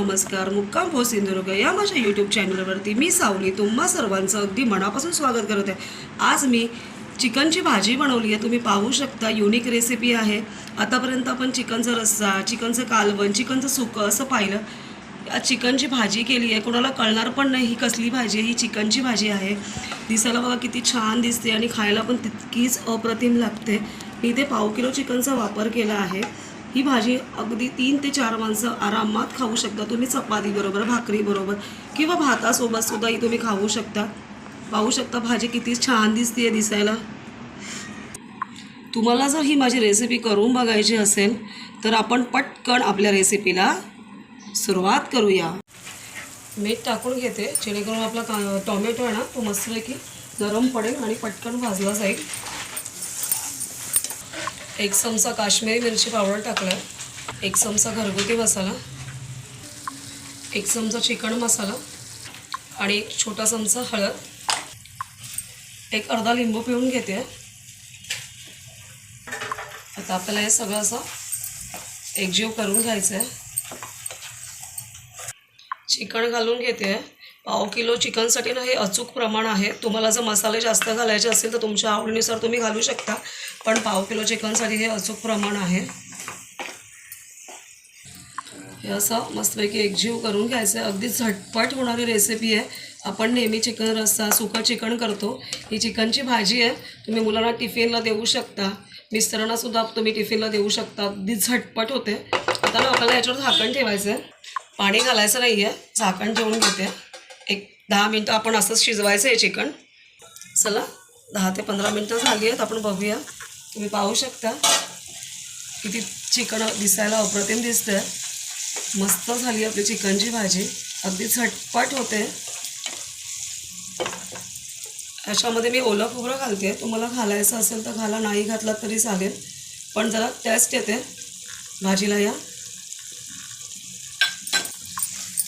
नमस्कार मुक्काम भो सिंधुदुर्ग या माझ्या यूट्यूब चॅनलवरती मी सावली तुम्हा सर्वांचं अगदी मनापासून स्वागत करत आहे. आज मी चिकनची भाजी बनवली आहे. तुम्ही पाहू शकता युनिक रेसिपी आहे. आतापर्यंत आपण चिकनचा रस्सा चिकनचं कालवण चिकनचं सुकं असं पाहिलं. आज चिकनची भाजी केली आहे. कोणाला कळणार पण नाही ही कसली भाजी आहे. ही चिकनची भाजी आहे. दिसायला बघा किती छान दिसते आणि खायला पण तितकीच अप्रतिम लागते. मी इथे पाव किलो चिकनचा वापर केला आहे. ही भाजी अगदी तीन ते चार माणसं आरामात खाऊ शकता. तुम्ही चपातीबरोबर भाकरीबरोबर किंवा भातासोबत सुद्धा ही तुम्ही खाऊ शकता. पाहू शकता भाजी किती छान दिसते आहे दिसायला. तुम्हाला जर ही माझी रेसिपी करून बघायची असेल तर आपण पटकन आपल्या रेसिपीला सुरुवात करूया. मीठ टाकून घेते जेणेकरून आपला का टॉमॅटो आहे ना तो मस्तपैकी गरम पडेल आणि पटकन भाजला जाईल. एक चमचा काश्मीरी मिरची पावडर टाकला एक चमचा घरगुती मसाला. एक चमचा चिकन मसाला. आणि एक छोटा चमचा हळद. एक अर्धा लिंबू पिळून घेते. आता आपल्याला हे सगळं असं एकजीव करून घ्यायचं आहे चिकन घालून घेते. पाव किलो चिकनसाठी ना हे अचूक प्रमाण आहे. तुम्हाला जर मसाले जास्त घालायचे असेल तर तुमच्या आवडीनुसार तुम्ही घालू शकता. पण पाव किलो चिकनसाठी हे अचूक प्रमाण आहे. हे असं मस्तपैकी एकजीव करून घ्यायचं आहे. अगदी झटपट होणारी रेसिपी आहे. आपण नेहमी चिकन रस्सा सुका चिकन करतो. ही चिकनची भाजी आहे. तुम्ही मुलांना टिफिनला देऊ शकता. मिस्टरांनासुद्धा तुम्ही टिफिनला देऊ शकता. अगदी झटपट होते. आता ना आपल्याला याच्यावर झाकण ठेवायचं आहे. पाणी घालायचं नाही आहे झाकण ठेवून घेते. एक दहा मिनटं आपण असंच शिजवायचं आहे चिकन. चला दहा ते पंधरा मिनटं झाली आहेत आपण बघूया. तुम्ही पाहू शकता किती चिकन दिसायला अप्रतिम दिसतंय. मस्त झाली आपली चिकनची भाजी. अगदी झटपट होते. याच्यामध्ये मी ओलं खोबरं घालते. तुम्हाला घालायचं असेल तर घाला नाही घातला तरी चालेल. पण जरा टेस्ट येते भाजीला या.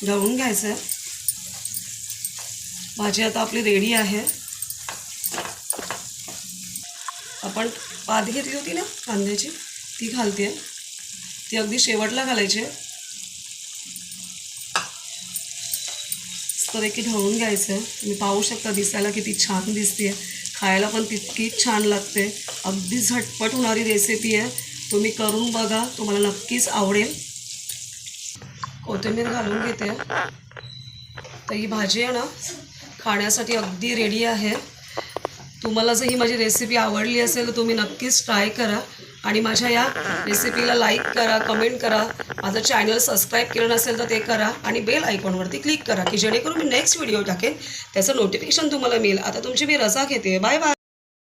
ढवळून घ्यायचं आहे भाजी आता आपली रेडी आहे. आपण पात घेतली होती ना कांद्याची? ती घालते. ती अगदी शेवटला घालायची. तर मस्तपैकी ढवळून घ्यायचं. तुम्ही पाहू शकता दिसायला किती छान दिसते खायला पण तितकीच छान लागते. अगदी झटपट होणारी रेसिपी आहे. तुम्ही करून बघा. तुम्हाला नक्कीच आवडेल. कोथिंबीर घालून घेते. तर ही भाजी आहे ना खाण्यासाठी अगदी रेडी आहे. तुम्हाला जर ही माझी रेसिपी आवडली असेल तर तुम्ही नक्कीच ट्राय करा. आणि माझ्या या रेसिपीला लाईक करा कमेंट करा. माझं चॅनल सबस्क्राईब केलं नसेल तर ते करा. आणि बेल आयकॉनवरती क्लिक करा की जेणेकरून मी नेक्स्ट व्हिडिओ टाकेन. त्याचं नोटिफिकेशन तुम्हाला मिळेल. आता तुमची मी रजा घेते. Bye bye